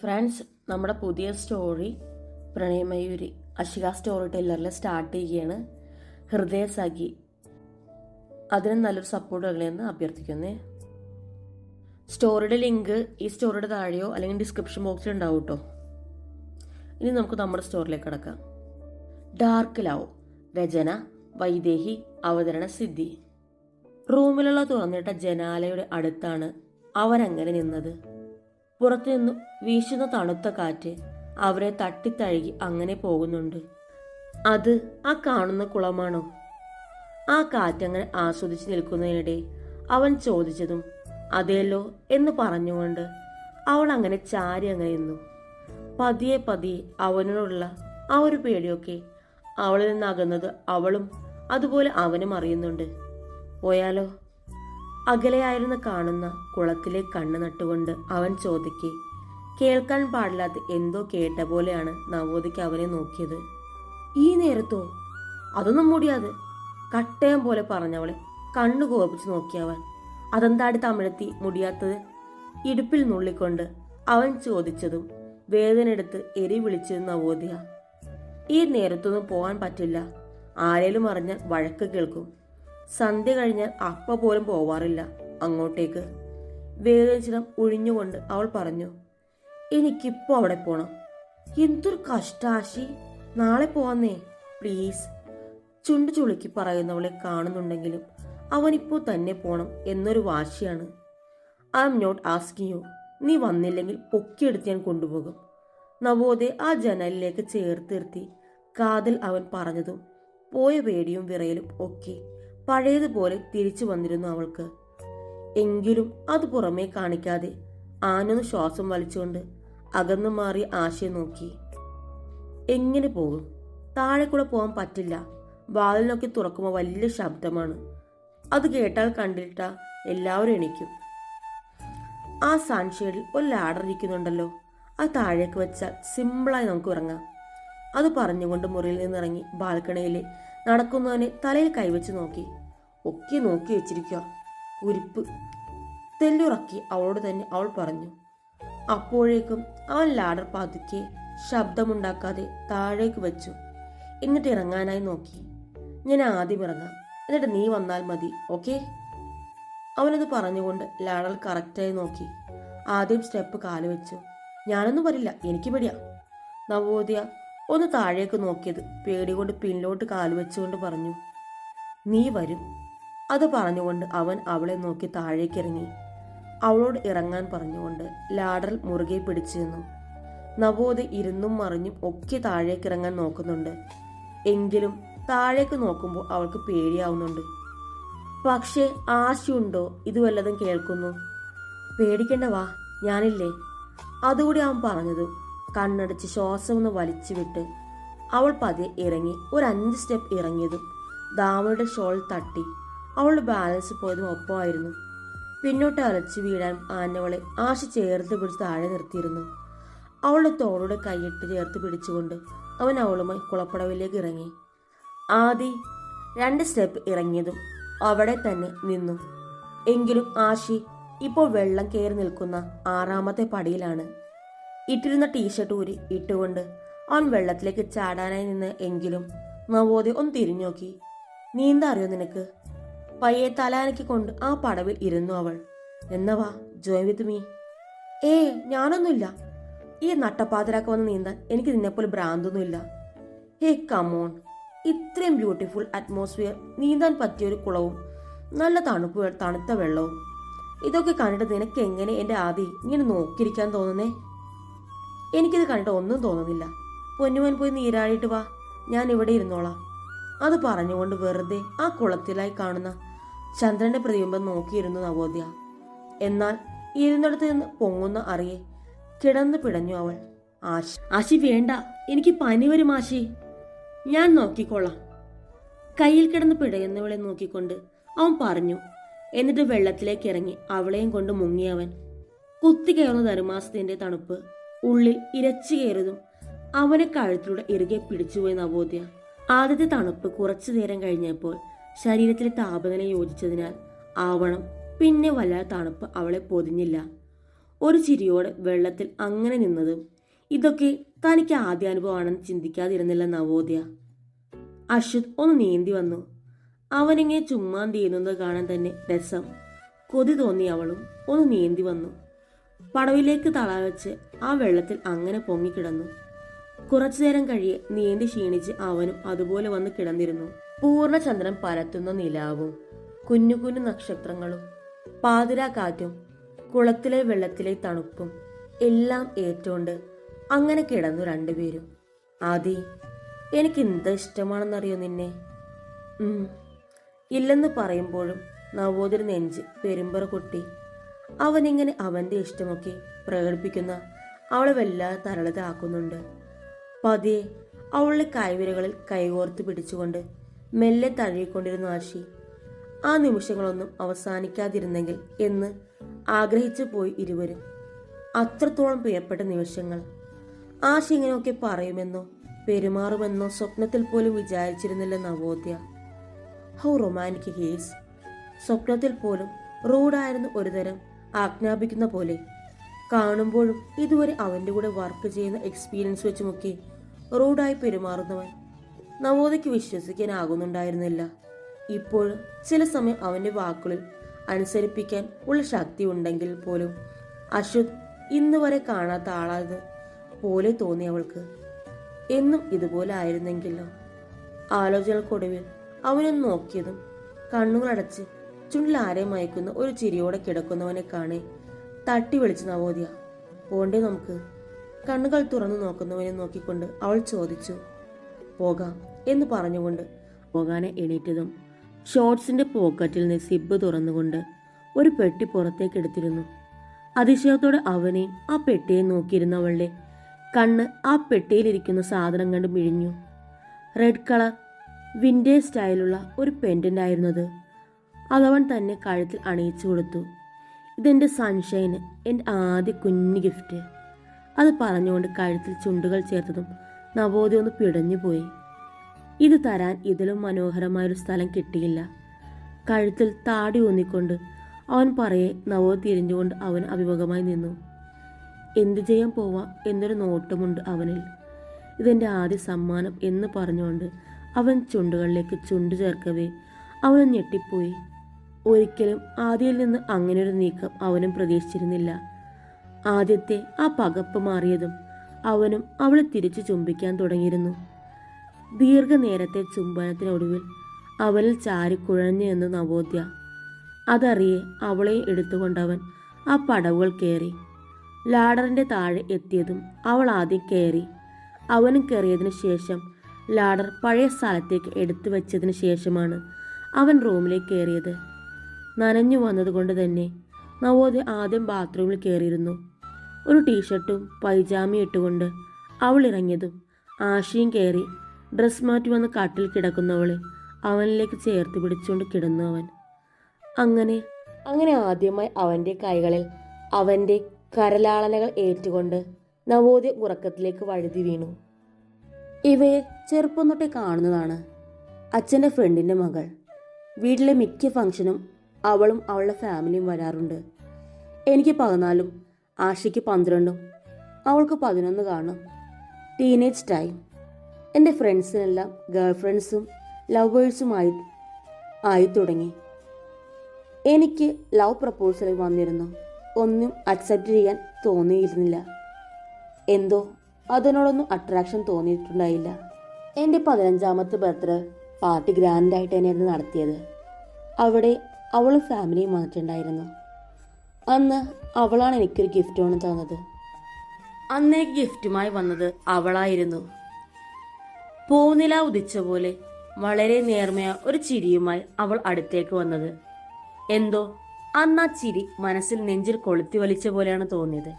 Friends നമ്മുടെ പുതിയ story പ്രണയമയൂരി അശിക സ്റ്റോറി ടെല്ലറിൽ സ്റ്റാർട്ട് ചെയ്യുകയാണ്. ഹൃദയ സഖി. അതിന് നല്ലൊരു സപ്പോർട്ട് നൽകണമെന്ന് അഭ്യർത്ഥിക്കുന്നേ. സ്റ്റോറിയുടെ ലിങ്ക് ഈ സ്റ്റോറിയുടെ താഴെയോ അല്ലെങ്കിൽ ഡിസ്ക്രിപ്ഷൻ ബോക്സിൽ ഉണ്ടാവും കേട്ടോ ഇനി നമുക്ക് നമ്മുടെ സ്റ്റോറിലേക്ക് കിടക്കാം. ഡാർക്ക് ലവ് രചന വൈദേഹി അവതരണ സിദ്ധി. റൂമിലുള്ള തുറന്നിട്ട ജനാലയുടെ അടുത്താണ് അവരങ്ങനെ നിന്നത്? പുറത്തുനിന്ന് വീശുന്ന തണുത്ത കാറ്റ് അവരെ തട്ടിത്തഴുകി അങ്ങനെ പോകുന്നുണ്ട്. അത് ആ കാണുന്ന കുളമാണോ? ആ കാറ്റങ്ങനെ ആസ്വദിച്ച് നിൽക്കുന്നതിനിടെ അവൻ ചോദിച്ചതും അതേല്ലോ എന്ന് പറഞ്ഞുകൊണ്ട് അവൾ അങ്ങനെ ചാരി അങ്ങനെ നിന്നു. പതിയെ പതിയെ അവനോടുള്ള ആ ഒരു പേടിയൊക്കെ അവളിൽ നിന്ന് അകന്നത് അവളും അതുപോലെ അവനും അറിയുന്നുണ്ട്. പോയാലോ? അകലെയായിരുന്നു കാണുന്ന കുളത്തിലെ കണ്ണു നട്ടുകൊണ്ട് അവൻ ചോദിക്കെ കേൾക്കാൻ പാടില്ലാത്ത എന്തോ കേട്ട പോലെയാണ് നവോദിക്ക് അവനെ നോക്കിയത്. ഈ നേരത്തോ? അതൊന്നും മുടിയാതെ. കട്ടയം പോലെ പറഞ്ഞവളെ കണ്ണു കോപിച്ച് നോക്കിയവൻ അതെന്താടി തമിഴത്തി മുടിയാത്തത്? ഇടുപ്പിൽ നുള്ളിക്കൊണ്ട് അവൻ ചോദിച്ചതും വേദന എടുത്ത് എരി വിളിച്ചത് നവോദിയ. ഈ നേരത്തൊന്നും പോകാൻ പറ്റില്ല. ആരേലും അറിഞ്ഞാൽ വഴക്ക് കേൾക്കും. സന്ധ്യ കഴിഞ്ഞാൽ അപ്പ പോലും പോവാറില്ല. അങ്ങോട്ടേക്ക് വേദനിച്ചിടം ഒഴിഞ്ഞുകൊണ്ട് അവൾ പറഞ്ഞു എനിക്കിപ്പോ അവിടെ പോണം. എന്തൊരു കഷ്ടാശി നാളെ പോവാന്നേ. പ്ലീസ്. ചുണ്ടു ചുളുക്കി പറയുന്നവളെ കാണുന്നുണ്ടെങ്കിലും അവനിപ്പോ തന്നെ പോണം എന്നൊരു വാശിയാണ്. I'm not asking you നീ വന്നില്ലെങ്കിൽ പൊക്കിയെടുത്ത് ഞാൻ കൊണ്ടുപോകും. നവോദയ ആ ജനലിലേക്ക് ചേർത്തിർത്തി കാതിൽ അവൻ പറഞ്ഞതും പോയ പേടിയും വിറയലും ഒക്കെ. പഴയതുപോലെ തിരിച്ചു വന്നിരുന്നു അവൾക്ക്. എങ്കിലും അത് പുറമേ കാണിക്കാതെ ആനൊന്ന് ശ്വാസം വലിച്ചുകൊണ്ട് അകന്നു മാറി ആശയെ നോക്കി. എങ്ങനെ പോകും? താഴെ കൂടെ പോകാൻ പറ്റില്ല. വാതിലിനൊക്കെ തുറക്കുമ്പോൾ വലിയ ശബ്ദമാണ്. അത് കേട്ടാൽ കണ്ടിട്ട എല്ലാവരും എണീക്കും. ആ സൺഷെയ്ഡിൽ ഒരു ലാഡർ ഇരിക്കുന്നുണ്ടല്ലോ. അത് താഴേക്ക് വെച്ചാൽ സിമ്പിളായി നമുക്ക് ഇറങ്ങാം അത് പറഞ്ഞുകൊണ്ട് മുറിയിൽ നിന്നിറങ്ങി ബാൽക്കണിയിൽ നടക്കുന്നവനെ തലയിൽ കൈവച്ച് നോക്കി. ഒക്കെ നോക്കി വെച്ചിരിക്കുക. കുരിപ്പ്. തെല്ലുറക്കി അവളോട് തന്നെ അവൾ പറഞ്ഞു. അപ്പോഴേക്കും അവൻ ലാഡർ പതുക്കെ ശബ്ദമുണ്ടാക്കാതെ താഴേക്ക് വെച്ചു. എന്നിട്ട് ഇറങ്ങാനായി നോക്കി. ഞാൻ ആദ്യം ഇറങ്ങാം. എന്നിട്ട് നീ വന്നാൽ മതി. ഓക്കെ? അവനത് പറഞ്ഞുകൊണ്ട് ലാഡർ കറക്റ്റായി നോക്കി. ആദ്യം സ്റ്റെപ്പ് കാലുവെച്ചു ഞാനൊന്നും വരില്ല. എനിക്ക് പേടിയാ. നവോദയ ഒന്ന് താഴേക്ക് നോക്കിയത് പേടി കൊണ്ട് പിന്നിലോട്ട് കാലുവെച്ചുകൊണ്ട് പറഞ്ഞു നീ വരും. അത് പറഞ്ഞുകൊണ്ട് അവൻ അവളെ നോക്കി താഴേക്ക് ഇറങ്ങി അവളോട് ഇറങ്ങാൻ പറഞ്ഞുകൊണ്ട് ലാഡറിൽ മുറുകെ പിടിച്ചു നിന്നു നവോദയ ഇരുന്നും മറിഞ്ഞും ഒക്കെ താഴേക്ക് ഇറങ്ങാൻ നോക്കുന്നുണ്ട്. എങ്കിലും താഴേക്ക് നോക്കുമ്പോൾ അവൾക്ക് പേടിയാവുന്നുണ്ട്. പക്ഷേ ആശയുണ്ടോ? ഇത് വല്ലതും കേൾക്കുന്നു. പേടിക്കണ്ട വാ ഞാനില്ലേ. അതുകൂടി അവൻ പറഞ്ഞതും കണ്ണടച്ച് ശ്വാസം ഒന്ന് വലിച്ചുവിട്ട് അവൾ പതിയെ ഇറങ്ങി ഒരു അഞ്ച് സ്റ്റെപ്പ് ഇറങ്ങിയതും ദാമയുടെ ഷോൾ തട്ടി അവളുടെ ബാലൻസ് പോയതും ഒപ്പമായിരുന്നു. പിന്നോട്ട് അലച്ചു വീഴാൻ ആനവളെ ആശ ചേർത്ത് പിടിച്ച് താഴെ നിർത്തിയിരുന്നു. അവളുടെ തോളുടെ കൈയിട്ട് ചേർത്ത് പിടിച്ചുകൊണ്ട് അവൻ അവളുമായി കുളപ്പടവിലേക്ക് ഇറങ്ങി. ആദി രണ്ട് സ്റ്റെപ്പ് ഇറങ്ങിയതും അവിടെ തന്നെ നിന്നു. എങ്കിലും ആശി ഇപ്പോൾ വെള്ളം കയറി നിൽക്കുന്ന ആറാമത്തെ പടിയിലാണ്. ഇട്ടിരുന്ന ടീഷർട്ട് ഊരി ഇട്ടുകൊണ്ട് അവൻ വെള്ളത്തിലേക്ക് ചാടാനായി നിന്ന് എങ്കിലും നവോദയ ഒന്ന് തിരിഞ്ഞു നോക്കി നീന്താ നിനക്ക്? പയ്യെ തലാനക്കിക്കൊണ്ട് ആ പടവിൽ ഇരുന്നു അവൾ. എന്നവാ ജോയിൻ വിത്ത് മീ. ഏ ഞാനൊന്നുമില്ല. ഈ നട്ടപ്പാതിരാക്ക വന്ന് നീന്താൻ എനിക്ക് നിന്നെപ്പോലെ ഭ്രാന്തൊന്നുമില്ല. ഹേ കമോൺ ഇത്രയും ബ്യൂട്ടിഫുൾ അറ്റ്മോസ്ഫിയർ നീന്താൻ പറ്റിയൊരു കുളവും നല്ല തണുപ്പ് തണുത്ത വെള്ളവും. ഇതൊക്കെ കണ്ടിട്ട് നിനക്ക് എങ്ങനെ എന്റെ ആദി ഇങ്ങനെ നോക്കിയിരിക്കാൻ തോന്നുന്നേ? എനിക്കിത് കണ്ടിട്ട് ഒന്നും തോന്നുന്നില്ല. പൊന്നുമൻ പോയി നീരാടിയിട്ട് വാ. ഞാൻ ഇവിടെ ഇരുന്നോളാം. അത് പറഞ്ഞുകൊണ്ട് വെറുതെ ആ കുളത്തിലായി കാണുന്ന ചന്ദ്രന്റെ പ്രതിബിംബം നോക്കിയിരുന്നു നവോദ്യ. എന്നാൽ ഇരുന്നിടത്ത് നിന്ന് പൊങ്ങുന്ന അറിയെ കിടന്നു പിടഞ്ഞു അവൾ. ആശി ആശി വേണ്ട. എനിക്ക് പനി വരും ആശി. ഞാൻ നോക്കിക്കോളാം. കയ്യിൽ കിടന്ന് പിടയുന്നവളെ നോക്കിക്കൊണ്ട് അവൻ പറഞ്ഞു. എന്നിട്ട് വെള്ളത്തിലേക്ക് ഇറങ്ങി അവളെയും കൊണ്ട് മുങ്ങിയവൻ. കുത്തി കയറുന്ന ധനുമാസത്തിന്റെ തണുപ്പ് ഉള്ളിൽ ഇരച്ചു കയറിയതും അവനെ കഴുത്തിലൂടെ ഇറുകെ പിടിച്ചുപോയി നവോദ്യ. ആദ്യത്തെ തണുപ്പ് കുറച്ചു നേരം കഴിഞ്ഞപ്പോൾ ശരീരത്തിലെ താപനില യോജിച്ചതിനാൽ ആവണം പിന്നെ വല്ലാതെ തണുപ്പ് അവളെ പൊതിഞ്ഞില്ല. ഒരു ചിരിയോടെ വെള്ളത്തിൽ അങ്ങനെ നിന്നതും ഇതൊക്കെ തനിക്ക് ആദ്യ അനുഭവമാണെന്ന് ചിന്തിക്കാതിരുന്നില്ല നവോദയ. അശ്വത് ഒന്ന് നീന്തി വന്നു. അവനിങ്ങനെ ചുമ്മാ തീരുന്നത് കാണാൻ തന്നെ രസം. കൊതി തോന്നി അവളും ഒന്ന് നീന്തി വന്നു. പടവിലേക്ക് തളവെച്ച് ആ വെള്ളത്തിൽ അങ്ങനെ പൊങ്ങിക്കിടന്നു കുറച്ചു നേരം കഴിയെ നീന്തി ക്ഷീണിച്ച് അവനും അതുപോലെ വന്ന് കിടന്നിരുന്നു. പൂർണചന്ദ്രൻ പരത്തുന്ന നിലാവും കുഞ്ഞു കുഞ്ഞു നക്ഷത്രങ്ങളും പാതിരാ കാറ്റും കുളത്തിലെ വെള്ളത്തിലെ തണുപ്പും എല്ലാം ഏറ്റുകൊണ്ട് അങ്ങനെ കിടന്നു രണ്ടുപേരും. ആദി എനിക്ക് എന്ത് ഇഷ്ടമാണെന്നറിയോ നിന്നെ. ഇല്ലെന്ന് പറയുമ്പോഴും നവോദര നെഞ്ച് പെരുമ്പറ കൊട്ടി അവനിങ്ങനെ അവന്റെ ഇഷ്ടമൊക്കെ പ്രകടിപ്പിക്കുന്ന അവളെ വല്ലാതെ തരളിതാക്കുന്നുണ്ട്. പതിയെ അവളുടെ കൈവിരകളിൽ കൈകോർത്ത് പിടിച്ചുകൊണ്ട് മെല്ലെ തഴുകിക്കൊണ്ടിരുന്നു ആശി. ആ നിമിഷങ്ങളൊന്നും അവസാനിക്കാതിരുന്നെങ്കിൽ എന്ന് ആഗ്രഹിച്ചു പോയി ഇരുവരും. അത്രത്തോളം പ്രിയപ്പെട്ട നിമിഷങ്ങൾ. ആശി ഇങ്ങനെയൊക്കെ പറയുമെന്നോ പെരുമാറുമെന്നോ സ്വപ്നത്തിൽ പോലും വിചാരിച്ചിരുന്നില്ല നവോദ്യ. How romantic he's. സ്വപ്നത്തിൽ പോലും റൂഡായിരുന്നു ഒരുതരം ആജ്ഞാപിക്കുന്ന പോലെ. കാണുമ്പോഴും ഇതുവരെ അവന്റെ കൂടെ വർക്ക് ചെയ്യുന്ന എക്സ്പീരിയൻസ് വെച്ചുമൊക്കെ റൂഡായി പെരുമാറുന്നവൻ നവോദയ്ക്ക് വിശ്വസിക്കാനാകുന്നുണ്ടായിരുന്നില്ല. ഇപ്പോൾ ചില സമയം അവന്റെ വാക്കുകളിൽ അനുസരിപ്പിക്കാൻ ഉള്ള ശക്തി ഉണ്ടെങ്കിൽ പോലും അശ്വത് ഇന്ന് വരെ കാണാത്ത ആളായത് പോലെ തോന്നി അവൾക്ക്. എന്നും ഇതുപോലെ ആയിരുന്നെങ്കിലോ? ആലോചനകൾക്കൊടുവിൽ അവനെ നോക്കിയതും കണ്ണുകളടച്ച് ചുണ്ടിൽ മയക്കുന്ന ഒരു ചിരിയോടെ കിടക്കുന്നവനെ കാണെ. തട്ടി വിളിച്ച് നവോദ്യ പോണ്ടേ നമുക്ക്? കണ്ണുകൾ തുറന്നു നോക്കുന്നവനെ നോക്കിക്കൊണ്ട് അവൾ ചോദിച്ചു. പോകാം എന്ന് പറഞ്ഞുകൊണ്ട് പോകാനെ എണീറ്റതും ഷോർട്സിന്റെ പോക്കറ്റിൽ നിന്ന് സിബ് തുറന്നുകൊണ്ട് ഒരു പെട്ടി പുറത്തേക്ക് എടുത്തിരുന്നു. അതിശയത്തോടെ അവനെയും ആ പെട്ടിയെ നോക്കിയിരുന്നവളുടെ കണ്ണ് ആ പെട്ടിയിലിരിക്കുന്ന സാധനം കണ്ട് മിഴിഞ്ഞു. റെഡ് കളർ വിന്റേജ് സ്റ്റൈലുള്ള ഒരു പെൻഡന്റ് ആയിരുന്നത് അതവൻ തന്നെ കഴുത്തിൽ അണിയിച്ചു കൊടുത്തു. ഇതെന്റെ സൺഷൈന് എന്റെ ആദ്യ കുഞ്ഞു ഗിഫ്റ്റ് അത് പറഞ്ഞുകൊണ്ട് കഴുത്തിൽ ചുണ്ടുകൾ ചേർത്തതും നവോദയ ഒന്ന് പിടഞ്ഞുപോയി ഇത് തരാൻ ഇതിലും മനോഹരമായൊരു സ്ഥലം കിട്ടിയില്ല. കഴുത്തിൽ താടി ഊന്നിക്കൊണ്ട് അവൻ പറയെ നവോ തിരിഞ്ഞുകൊണ്ട് അവൻ അഭിമുഖമായി നിന്നു. എന്തു ചെയ്യാൻ പോവാ? എന്നൊരു നോട്ടമുണ്ട് അവനിൽ. ഇതെന്റെ ആദ്യ സമ്മാനം എന്ന് പറഞ്ഞുകൊണ്ട് അവൻ ചുണ്ടുകളിലേക്ക് ചുണ്ടു ചേർക്കവേ അവൻ ഞെട്ടിപ്പോയി. ഒരിക്കലും ആദ്യയിൽ നിന്ന് അങ്ങനെയൊരു നീക്കം അവനും പ്രതീക്ഷിച്ചിരുന്നില്ല. ആദ്യത്തെ ആ പകപ്പ് മാറിയതും അവനും അവളെ തിരിച്ചു ചുംബിക്കാൻ തുടങ്ങിയിരുന്നു. ദീർഘനേരത്തെ ചുംബനത്തിനൊടുവിൽ അവനിൽ ചാരിക്കുഴഞ്ഞു എന്ന് നവോദ്യ അതറിയെ അവളെ എടുത്തുകൊണ്ടവൻ ആ പടവുകൾ കയറി. ലാഡറിന്റെ താഴെ എത്തിയതും അവൾ ആദ്യം കയറി. അവനും കയറിയതിനു ശേഷം ലാഡർ പഴയ സ്ഥലത്തേക്ക് എടുത്തു വെച്ചതിന് ശേഷമാണ് അവൻ റൂമിലേക്ക് കയറിയത്. നനഞ്ഞു വന്നതുകൊണ്ട് തന്നെ നവോദയ ആദ്യം ബാത്റൂമിൽ കയറിയിരുന്നു. ഒരു ടീഷർട്ടും പൈജാമയും ഇട്ടുകൊണ്ട് അവൾ ഇറങ്ങിയതും ആശയും കയറി ഡ്രസ് മാറ്റി വന്ന് കട്ടിൽ കിടക്കുന്നവളെ അവനിലേക്ക് ചേർത്ത് പിടിച്ചുകൊണ്ട് കിടന്നു അവൻ. അങ്ങനെ അങ്ങനെ ആദ്യമായി അവന്റെ കൈകളിൽ അവന്റെ കരലാളനകൾ ഏറ്റുകൊണ്ട് നവോദയ ഉറക്കത്തിലേക്ക് വഴുതി വീണു. ഇവയെ ചെറുപ്പം തൊട്ടേ കാണുന്നതാണ്. അച്ഛന്റെ ഫ്രണ്ടിന്റെ മകൾ. വീട്ടിലെ മിക്ക ഫംഗ്ഷനും അവളും അവളുടെ ഫാമിലിയും വരാറുണ്ട്. എനിക്ക് പതിനാലും ആഷിക്ക് പന്ത്രണ്ടും അവൾക്ക് പതിനൊന്ന് കാണും. ടീനേജ് ടൈം എന്റെ ഫ്രണ്ട്സിനെല്ലാം ഗേൾ ഫ്രണ്ട്സും ലവേഴ്സുമായി ആയി തുടങ്ങി. എനിക്ക് ലവ് പ്രപ്പോസൽ വന്നിരുന്നു. ഒന്നും അക്സെപ്റ്റ് ചെയ്യാൻ തോന്നിയിരുന്നില്ല. എന്തോ അതിനോടൊന്നും അട്രാക്ഷൻ തോന്നിയിട്ടുണ്ടായില്ല. എന്റെ പതിനഞ്ചാമത്തെ ബർത്ത്ഡേ പാർട്ടി ഗ്രാൻഡായിട്ട് തന്നെയായിരുന്നു നടത്തിയത്. അവിടെ അവളും ഫാമിലിയും വന്നിട്ടുണ്ടായിരുന്നു. അന്ന് അവളാണ് എനിക്കൊരു ഗിഫ്റ്റ് ആണ് തന്നത്. അന്ന് എനിക്ക് ഗിഫ്റ്റുമായി വന്നത് അവളായിരുന്നു. പൂനില ഉദിച്ച പോലെ വളരെ നേർമയ ഒരു ചിരിയുമായി അവൾ അടുത്തേക്ക് വന്നത്. എന്തോ അന്ന് ആ ചിരി മനസ്സിൽ നെഞ്ചിൽ കൊളുത്തി വലിച്ച പോലെയാണ് തോന്നിയത്.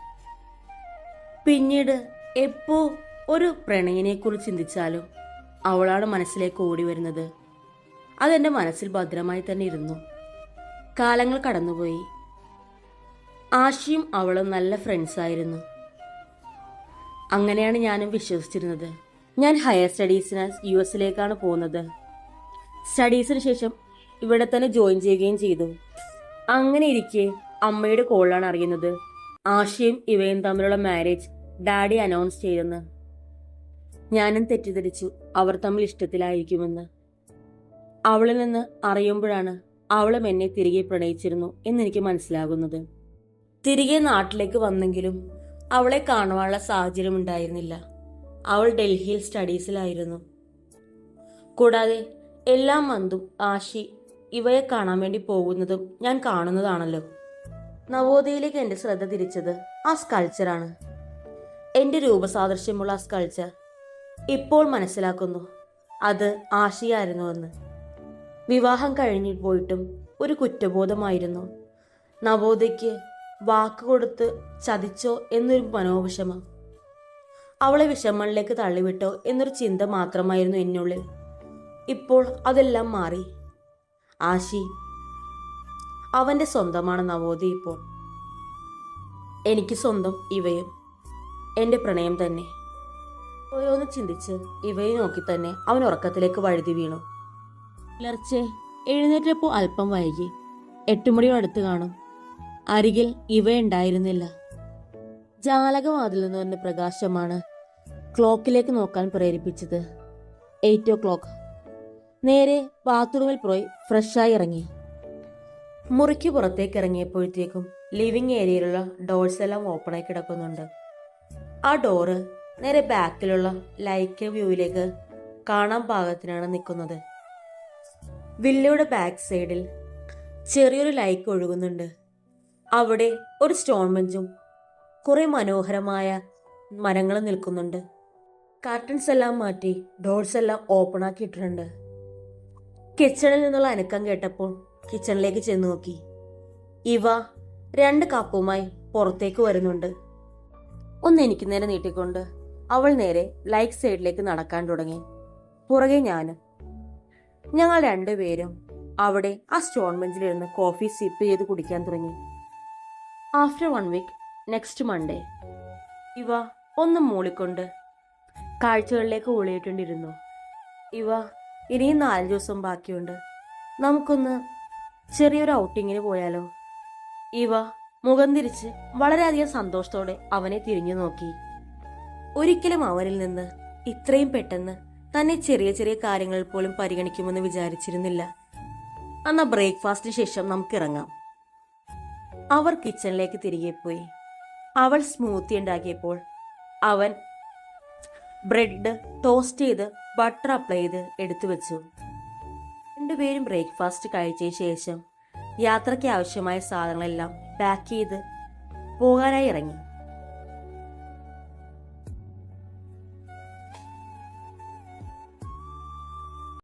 പിന്നീട് എപ്പോ ഒരു പ്രണയിനെക്കുറിച്ച് ചിന്തിച്ചാലും അവളാണ് മനസ്സിലേക്ക് ഓടി വരുന്നത്. അതെന്റെ മനസ്സിൽ ഭദ്രമായി തന്നെ ഇരുന്നു. കാലങ്ങൾ കടന്നുപോയി. ആഷിയും അവളും നല്ല ഫ്രണ്ട്സായിരുന്നു അങ്ങനെയാണ് ഞാനും വിശ്വസിച്ചിരുന്നത്. ഞാൻ ഹയർ സ്റ്റഡീസിന് യു എസിലേക്കാണ് പോകുന്നത്. സ്റ്റഡീസിന് ശേഷം ഇവിടെ തന്നെ ജോയിൻ ചെയ്യുകയും ചെയ്തു. അങ്ങനെ ഇരിക്കെ അമ്മയുടെ കോളിലാണ് അറിയുന്നത്. ആശയും ഇവയും തമ്മിലുള്ള മാരേജ് ഡാഡി അനൗൺസ് ചെയ്തെന്ന്. ഞാനും തെറ്റിദ്ധരിച്ചു. അവർ തമ്മിൽ ഇഷ്ടത്തിലായിരിക്കുമെന്ന്. അവളിൽ നിന്ന് അറിയുമ്പോഴാണ് അവളും എന്നെ തിരികെ പ്രണയിച്ചിരുന്നു എന്നെനിക്ക് മനസ്സിലാകുന്നത്. തിരികെ നാട്ടിലേക്ക് വന്നെങ്കിലും അവളെ കാണുവാനുള്ള സാഹചര്യം ഉണ്ടായിരുന്നില്ല. അവൾ ഡൽഹിയിൽ സ്റ്റഡീസിലായിരുന്നു. കൂടാതെ എല്ലാ മന്തും ആശി ഇവയെ കാണാൻ വേണ്ടി പോകുന്നതും ഞാൻ കാണുന്നതാണല്ലോ. നവോദയയിലേക്ക് എന്റെ ശ്രദ്ധ തിരിച്ചത് ആ സ്കൾച്ചറാണ് എന്റെ രൂപസാദൃശ്യമുള്ള ആ സ്കൾച്ചർ ഇപ്പോൾ മനസ്സിലാക്കുന്നു. അത് ആശയായിരുന്നുവെന്ന് വിവാഹം കഴിഞ്ഞു പോയിട്ടും ഒരു കുറ്റബോധമായിരുന്നു. നവോദയ്ക്ക് വാക്ക് കൊടുത്ത് ചതിച്ചോ എന്നൊരു മനോവിഷമം. അവളെ വിഷമങ്ങളിലേക്ക് തള്ളിവിട്ടോ എന്നൊരു ചിന്ത മാത്രമായിരുന്നു എന്നുള്ളിൽ ഇപ്പോൾ അതെല്ലാം മാറി. ആശി അവന്റെ സ്വന്തമാണ് നവോദയ ഇപ്പോൾ. എനിക്ക് സ്വന്തം ഇവയും എന്റെ പ്രണയം തന്നെ. ഓരോന്ന് ചിന്തിച്ച് ഇവയെ നോക്കി തന്നെ അവൻ ഉറക്കത്തിലേക്ക് വഴുതി വീണു. പുലർച്ചെ എഴുന്നേറ്റപ്പോൾ അല്പം വൈകി. എട്ടുമണിയോ അടുത്ത് കാണും. അരികിൽ ഇവയുണ്ടായിരുന്നില്ല. ജാലകവാതിൽ നിന്ന് വന്ന പ്രകാശമാണ് ക്ലോക്കിലേക്ക് നോക്കാൻ പ്രേരിപ്പിച്ചത്. Eight o'clock. നേരെ ബാത്റൂമിൽ പോയി ഫ്രഷായി ഇറങ്ങി. മുറിക്ക് പുറത്തേക്ക് ഇറങ്ങിയപ്പോഴത്തേക്കും ലിവിംഗ് ഏരിയയിലുള്ള ഡോർസ് എല്ലാം ഓപ്പണായി കിടക്കുന്നുണ്ട്. ആ ഡോറ് നേരെ ബാക്കിലുള്ള ലൈക്ക് വ്യൂവിലേക്ക് കാണാൻ പാകത്തിനാണ് നിൽക്കുന്നത്. വില്ലയുടെ ബാക്ക് സൈഡിൽ ചെറിയൊരു ലൈക്ക് ഒഴുകുന്നുണ്ട്. അവിടെ ഒരു സ്റ്റോൺ ബെഞ്ചും കുറേ മനോഹരമായ മരങ്ങളും നിൽക്കുന്നുണ്ട്. കർട്ടൻസ് എല്ലാം മാറ്റി ഡോർസ് എല്ലാം ഓപ്പൺ ആക്കിയിട്ടുണ്ട്. കിച്ചണിൽ നിന്നുള്ള അനക്കം കേട്ടപ്പോൾ കിച്ചണിലേക്ക് ചെന്ന് നോക്കി. ഇവ രണ്ട് കപ്പുമായി പുറത്തേക്ക് വരുന്നുണ്ട്. ഒന്ന് എനിക്ക് നേരെ നീട്ടിക്കൊണ്ട് അവൾ നേരെ ലൈക്ക് സൈഡിലേക്ക് നടക്കാൻ തുടങ്ങി. പുറകെ ഞാനും ഞങ്ങൾ രണ്ടുപേരും അവിടെ ആ സ്റ്റോൺ ബെഞ്ചിലിരുന്ന് കോഫി സിപ്പ് ചെയ്ത് കുടിക്കാൻ തുടങ്ങി. After one week next Monday ഇവ ഒന്ന് മൂളിക്കൊണ്ട് കാഴ്ചകളിലേക്ക് ഊളിയിട്ടുണ്ടിരുന്നു ഇവ ഇനിയും നാല് ദിവസം ബാക്കിയുണ്ട്. നമുക്കൊന്ന് ചെറിയൊരു ഔട്ടിങ്ങിന് പോയാലോ? ഇവ മുഖം തിരിച്ച് വളരെയധികം സന്തോഷത്തോടെ അവനെ തിരിഞ്ഞു നോക്കി. ഒരിക്കലും അവനിൽ നിന്ന് ഇത്രയും പെട്ടെന്ന് തന്നെ ചെറിയ ചെറിയ കാര്യങ്ങൾ പോലും പരിഗണിക്കുമെന്ന് വിചാരിച്ചിരുന്നില്ല. അന്ന് ബ്രേക്ക്ഫാസ്റ്റിന് ശേഷം നമുക്ക് ഇറങ്ങാം അവർ കിച്ചണിലേക്ക് തിരികെ പോയി. അവൾ സ്മൂത്തി ഉണ്ടാക്കിയപ്പോൾ അവൻ ബ്രെഡ് ടോസ്റ്റ് ചെയ്ത് ബട്ടർ അപ്ലൈ ചെയ്ത് എടുത്തു വെച്ചു. രണ്ടുപേരും ബ്രേക്ക്ഫാസ്റ്റ് കഴിച്ചതിന് ശേഷം യാത്രയ്ക്ക് ആവശ്യമായ സാധനങ്ങളെല്ലാം പാക്ക് ചെയ്ത് പോകാനായി ഇറങ്ങി.